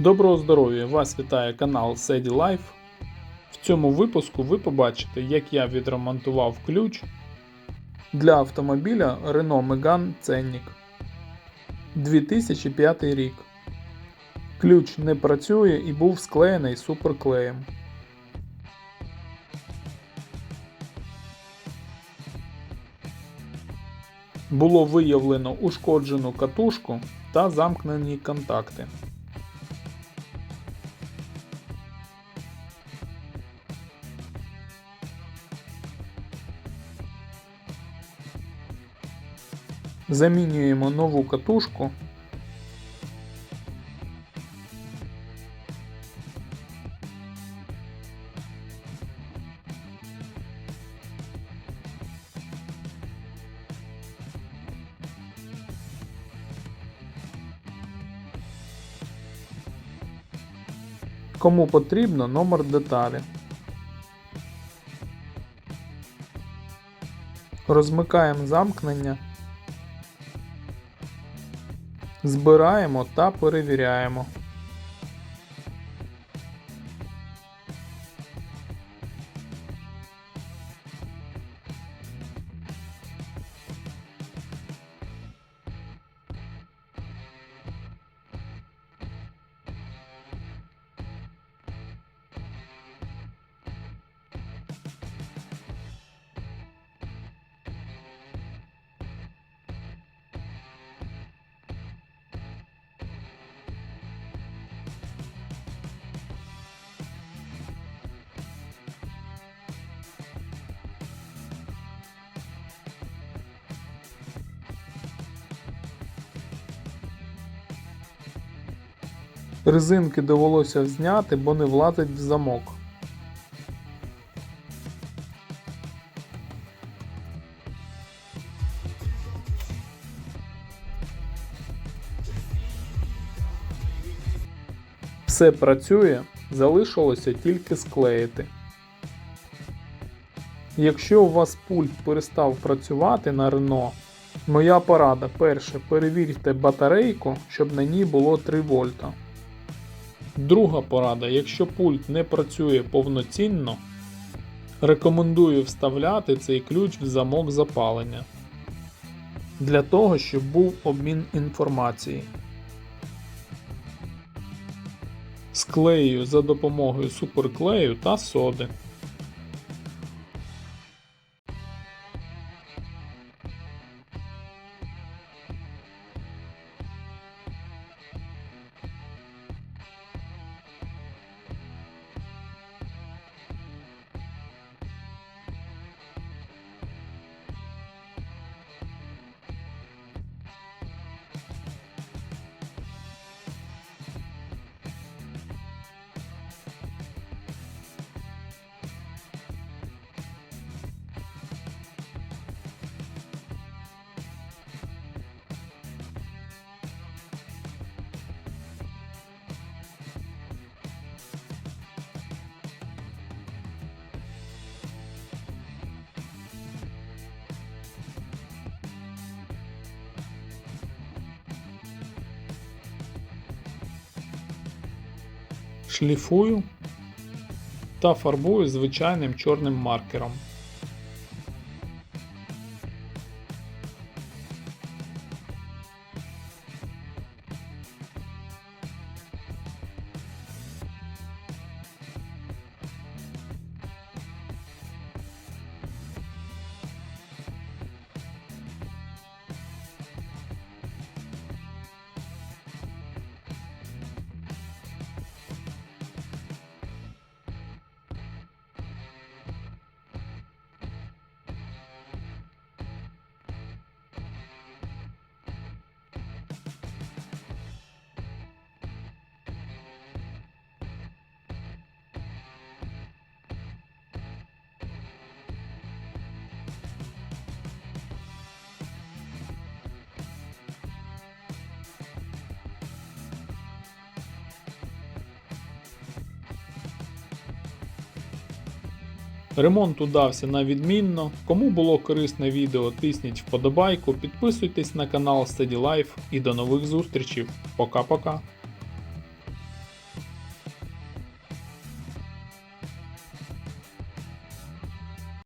Доброго здоров'я! Вас вітає канал Sedy Life. В цьому випуску ви побачите, як я відремонтував ключ для автомобіля Renault Megane Ценник 2005 рік. Ключ не працює і був склеєний суперклеєм. Було виявлено ушкоджену катушку та замкнені контакти. Замінюємо нову катушку. Кому потрібно номер деталі. Розмикаємо замкнення. Збираємо та перевіряємо. Резинки довелося зняти, бо не влазить в замок. Все працює, залишилося тільки склеїти. Якщо у вас пульт перестав працювати на Renault, моя порада перше перевірте батарейку, щоб на ній було 3 вольта. Друга порада, якщо пульт не працює повноцінно, рекомендую вставляти цей ключ в замок запалення для того, щоб був обмін інформації. Склею за допомогою суперклею та соди. Шліфую та фарбую звичайним чорним маркером. Ремонт удався на відмінно. Кому було корисне відео, тисніть вподобайку, підписуйтесь на канал Steady Life і до нових зустрічей. Пока-пока.